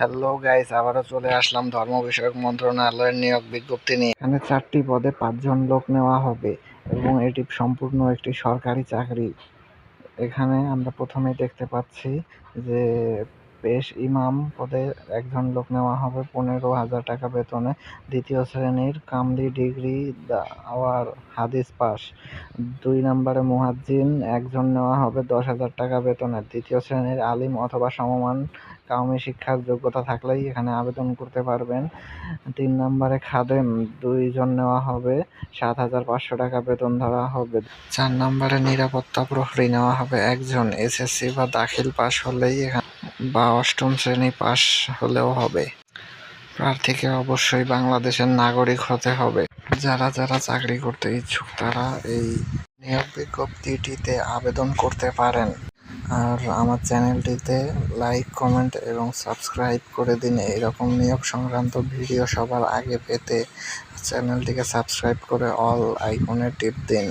Hello guys আবারও চলে আসলাম ধর্ম বিষয়ক মন্ত্রণালয়ের নিয়োগ বিজ্ঞপ্তি নিয়ে। এখানে চারটি পদে পাঁচজন লোক নেওয়া হবে এবং এটি সম্পূর্ণ একটি সরকারি চাকরি। এখানে আমরা প্রথমে দেখতে পাচ্ছি যে পেশ ইমাম পদে একজন লোক নেওয়া হবে পনেরো হাজার টাকা বেতনে। দ্বিতীয় শ্রেণির কামলি ডিগ্রি আওয়ার হাদিস পাস। দুই নম্বরে মুহাজ্জিন, একজন নেওয়া হবে দশ হাজার টাকা বেতনে। তৃতীয় শ্রেণির আলিম অথবা সমমান কাউমি শিক্ষার যোগ্যতা থাকলেই এখানে আবেদন করতে পারবেন। তিন নম্বরে খাদেম, দুইজন নেওয়া হবে সাত হাজার পাঁচশো টাকা বেতন ধরা হবে। চার নম্বরে নিরাপত্তা প্রহরী নেওয়া হবে একজন। এসএসসি বা দাখিল পাস হলেই এখানে বা অষ্টম শ্রেণি পাস হলেও হবে। প্রার্থীকে অবশ্যই বাংলাদেশের নাগরিক হতে হবে। যারা যারা চাকরি করতে ইচ্ছুক, তারা এই নিয়োগ বিজ্ঞপ্তিটিতে আবেদন করতে পারেন। আর আমার চ্যানেলটিতে লাইক, কমেন্ট এবং সাবস্ক্রাইব করে দিন। এরকম নিয়োগ সংক্রান্ত ভিডিও সবার আগে পেতে চ্যানেলটিকে সাবস্ক্রাইব করে অল আইকনে টিপ দিন।